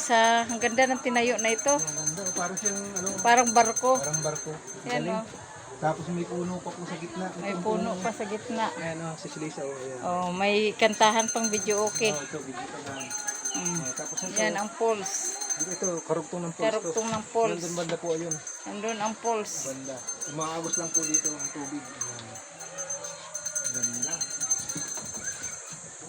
sa, ang ganda ng tinayo na ito. Ganda. oh, Parang siyang ano, Parang barko. parang barko. Yan Galing. oh. Tapos may puno pa po sa gitna. Ito May ang puno pa sa gitna. Ayan oh, si Shlisa oh. Ayan. Oh, may kantahan pang video okay. Oh, ito, bigyan ka na. Mm. Oh, tapos ito, Yan ang poles. ito, karugtong ng pulse to. Karugtong ng poles. Nandun banda po ayun. Nandun ang poles. Banda. Umaagos lang po dito ang tubig. Ayan. Ganda.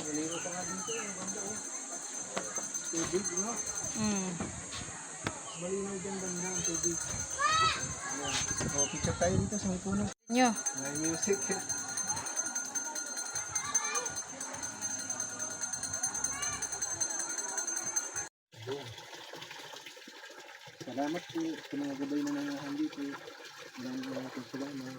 Galero pa nga dito. Ang ganda oh. Tubig, no? Mm. Malinaw dyan banda ang tubig. Ayan. Oh, picture tayo dito sa may puno. Nyo. May music. Salamat po sa mga gabay na nangahan dito. Maraming mga po salamat.